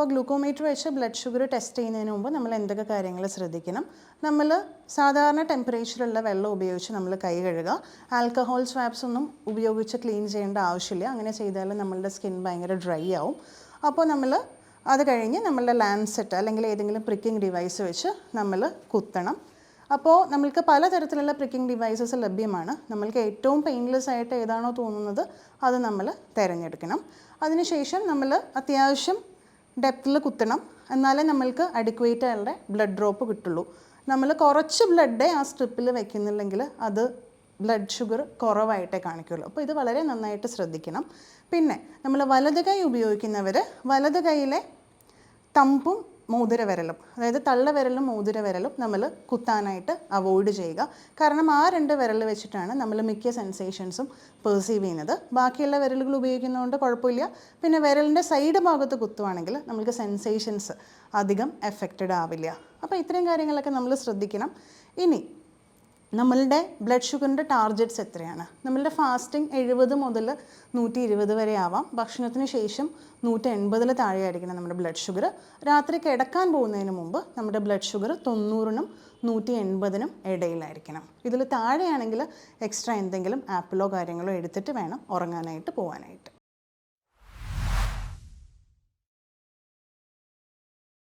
അപ്പോൾ ഗ്ലൂക്കോമീറ്റർ വെച്ച് blood sugar test ചെയ്യുന്നതിന് മുമ്പ് നമ്മൾ എന്തൊക്കെ കാര്യങ്ങൾ ശ്രദ്ധിക്കണം? നമ്മൾ സാധാരണ ടെമ്പറേച്ചറുള്ള വെള്ളം ഉപയോഗിച്ച് നമ്മൾ കൈ കഴുകുക. ആൽക്കഹോൾ സ്വാബ്സ് ഒന്നും ഉപയോഗിച്ച് ക്ലീൻ ചെയ്യേണ്ട ആവശ്യമില്ല. അങ്ങനെ ചെയ്താൽ നമ്മളുടെ സ്കിൻ ഭയങ്കര ഡ്രൈ ആവും. അപ്പോൾ നമ്മൾ അത് കഴിഞ്ഞ് നമ്മളുടെ ലാൻസെറ്റ് അല്ലെങ്കിൽ ഏതെങ്കിലും പ്രിക്കിംഗ് ഡിവൈസ് വെച്ച് നമ്മൾ കുത്തണം. അപ്പോൾ നമ്മൾക്ക് പലതരത്തിലുള്ള പ്രിക്കിംഗ് ഡിവൈസസ് ലഭ്യമാണ്. നമ്മൾക്ക് ഏറ്റവും പെയിൻലെസ് ആയിട്ട് ഏതാണോ തോന്നുന്നത് അത് നമ്മൾ തിരഞ്ഞെടുക്കണം. അതിനുശേഷം നമ്മൾ അത്യാവശ്യം ഡെപ്തിൽ കുത്തണം. എന്നാലേ നമ്മൾക്ക് അഡിക്വേറ്റ് ആയുള്ള ബ്ലഡ് ഡ്രോപ്പ് കിട്ടുള്ളൂ. നമ്മൾ കുറച്ച് ബ്ലഡ് ആ സ്ട്രിപ്പിൽ വെക്കുന്നില്ലെങ്കിൽ അത് ബ്ലഡ് ഷുഗർ കുറവായിട്ടേ കാണിക്കുള്ളൂ. അപ്പോൾ ഇത് വളരെ നന്നായിട്ട് ശ്രദ്ധിക്കണം. പിന്നെ നമ്മൾ വലത് കൈ ഉപയോഗിക്കുന്നവർ വലത് കൈയിലെ തമ്പും മോതിരവിരലും അതായത് തള്ള തള്ളവിരലും മോതിരവിരലും നമ്മൾ കുത്താനായിട്ട് അവോയ്ഡ് ചെയ്യുക. കാരണം ആ രണ്ട് വിരൽ വെച്ചിട്ടാണ് നമ്മൾ മിക്ക സെൻസേഷൻസും പെർസീവ് ചെയ്യുന്നത്. ബാക്കിയുള്ള വിരലുകൾ ഉപയോഗിക്കുന്നതുകൊണ്ട് കുഴപ്പമില്ല. പിന്നെ വിരലിന്റെ സൈഡ് ഭാഗത്ത് കുത്തുവാണെങ്കിൽ നമുക്ക് സെൻസേഷൻസ് അധികം എഫക്റ്റഡ് ആവില്ല. അപ്പോൾ ഇത്രയും കാര്യങ്ങളൊക്കെ നമ്മൾ ശ്രദ്ധിക്കണം. ഇനി നമ്മളുടെ ബ്ലഡ് ഷുഗറിന്റെ ടാർഗറ്റ്സ് എത്രയാണ്? നമ്മളുടെ ഫാസ്റ്റിംഗ് എഴുപത് മുതൽ നൂറ്റി ഇരുപത് വരെ ആവാം. ഭക്ഷണത്തിന് ശേഷം നൂറ്റി എൺപതിൽ താഴെയായിരിക്കണം നമ്മുടെ ബ്ലഡ് ഷുഗർ രാത്രി കിടക്കാൻ പോകുന്നതിന് മുമ്പ് നമ്മുടെ ബ്ലഡ് ഷുഗർ തൊണ്ണൂറിനും നൂറ്റി എൺപതിനും ഇടയിലായിരിക്കണം. ഇതിൽ താഴെയാണെങ്കിൽ എക്സ്ട്രാ എന്തെങ്കിലും ആപ്പിളോ കാര്യങ്ങളോ എടുത്തിട്ട് വേണം ഉറങ്ങാനായിട്ട് പോകാനായിട്ട്